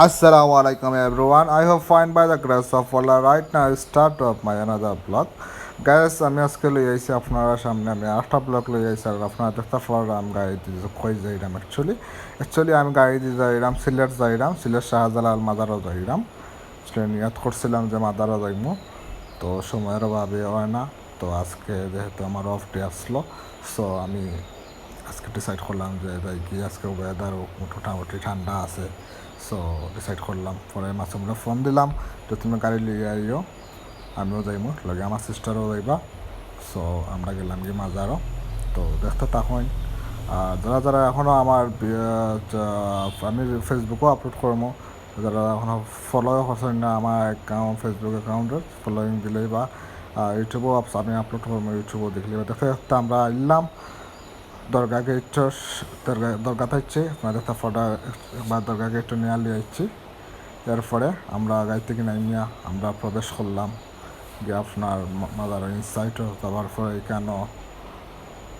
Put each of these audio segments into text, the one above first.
Assalamu alaikum everyone. I hope fine by the grace of Allah. Right now I start of my another vlog. Guys, আমি আজকে লই আইছি আপনারা সামনে আমি আটটা ব্লগ লই আইছি আর আপনারা দেখতে পারলাম গাড়ি দিয়ে কই যাইরাম অ্যাকচুয়ালি অ্যাকচুয়ালি আমি গাড়ি দিয়ে যাইরাম সিলেট যাইরাম সিলেট শাহজালাল মাদারও যাইরাম নিয়াত করছিলাম যে মাদারও যাইমু তো সময়ের অভাবে হয় না তো আজকে যেহেতু আমার অফ ডে আসলো সো আমি আজকে ডিসাইড করলাম যে যাই কি আজকে ওয়েদার মোটামুটি ঠান্ডা আছে। সো ডিসাইড করলাম, পরে মাসুমরা ফোন দিলাম যে তুমি গাড়ি লিয়ে আইও, আমিও যাইমু, লগে আমার সিস্টারও যাইবা। সো আমরা গেলাম কি মাজারও। তো, দেখতে তখন আর যারা যারা এখনও আমার আমি ফেসবুকও আপলোড করব যারা এখনও ফলো করছেন না আমার অ্যাকাউন্ট ফেসবুক অ্যাকাউন্টের ফলোয়িং দিলেই বা ইউটিউবও আমি আপলোড করব ইউটিউবও দেখলে দেখতে দেখতে আমরা এলাম দরগা গেট দরগা দরগা থাকছে। আপনাদের ফটো বা দরগা গেট নিয়ে আলিয়ে আসছি এরপরে আমরা গাড়ি থেকে নামিয়া আমরা প্রবেশ করলাম। গিয়ে আপনার মাদার ইনসাইটও যাওয়ার পরে এখানে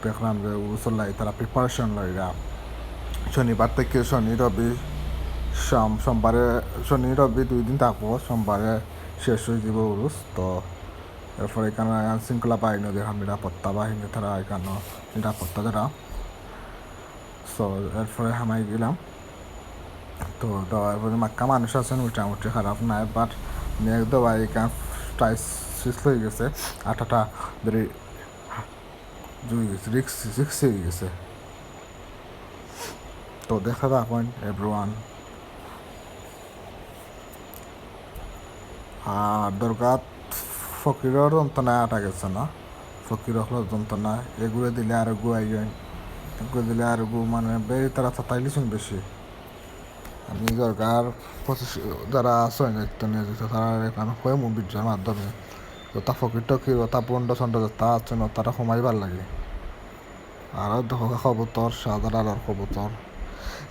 দেখলাম যে উসল্লাই তারা প্রিপারেশন লইরা শনিবার থেকে শনি রবি সোম, সোমবারে, শনি রবি দুই দিন থাকব, সোমবারে শেষ হয়ে যাব উরুস তো এরপরে এখানে আইন শৃঙ্খলা বাহিনী দেখলাম নিরাপত্তা বাহিনী, তারা এখানে নিরাপত্তা যারা সো এরপরে হামাই গেলাম। তো দেওয়ার পরে মাক্কা মানুষ আছেন, মোটামুটি খারাপ নাই বাট মেঘ দেওয়া এখান টাইস হয়ে গেছে। আঠাটা ধরে জুই গেছে, রিক্স রিক্স হয়ে গেছে। তো, দেখা রাখবেন এভরিওয়ান আর দরগাত ফকিরের যন্ত্রণায় আটা গেছে না? ফকির হলো যন্ত্রণা এগুলো দিলে আর গু আইন এগুলো দিলে আর গু মানে বেরি তারা তাইলিছেন বেশি আমি দরকার পঁচিশ যারা আছে নৃত্য নিয়ে তারা এখানে কয়ে মুভির মাধ্যমে তো ফকির টকির তা বন্ড চন্ড তা আছে না তারা কমাইবার লাগে। আর দেখো কবুতর সাদার কবুতর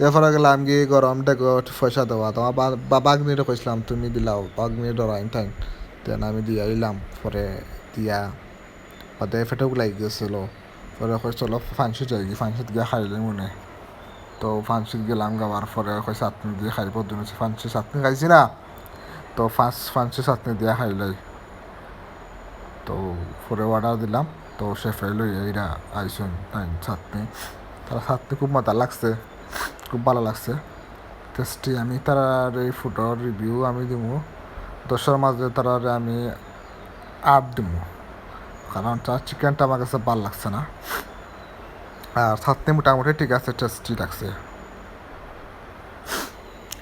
এরপরে গেলাম গিয়ে গরম ডেকে পয়সা দেওয়া তোমার বাগনিরে কইছিলাম তুমি দিলাও বাগনি ডরাইন টাইম দেন আমি দিয়া আইলাম পরে দিয়া বাদে ফেটেও লাগি গেছিল। পরে কই চলো ফান্সি যাই গি ফান্সিত গিয়ে খাইলে মনে। তো ফান্সিত গেলাম, গাওয়ার পরে কই চাটনি দিয়ে খাইব দিন ফান্সি চাটনি খাইছি না। তো ফাঁস ফান্সি চাটনি দিয়া খাইলাই তো পরে অর্ডার দিলাম, তো সে ফেল এইরা আইসুন চাটনি। তারা চাটনি খুব মজা লাগছে, খুব ভালো লাগছে। টেস্টি আমি তার এই ফুডর রিভিউ আমি দিব দশের মাঝে তার আমি আট দিব কারণ তার চিকেনটা আমার কাছে ভালো লাগছে না আর চাটনি মোটামুটি ঠিক আছে টেস্টি লাগছে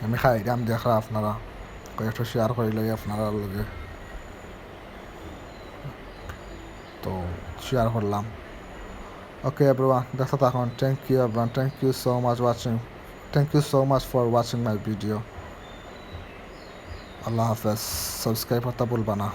আমি খাই দাম দেখা আপনারা কয়েকটা শেয়ার করিলে আপনারা লগে তো শেয়ার করলাম ওকে that's all. এখন. Thank you, everyone. Thank you so much watching. Thank you so much for watching my video. আল্লাহ হাফেজ সাবস্ক্রাইব করতে ভুলবা না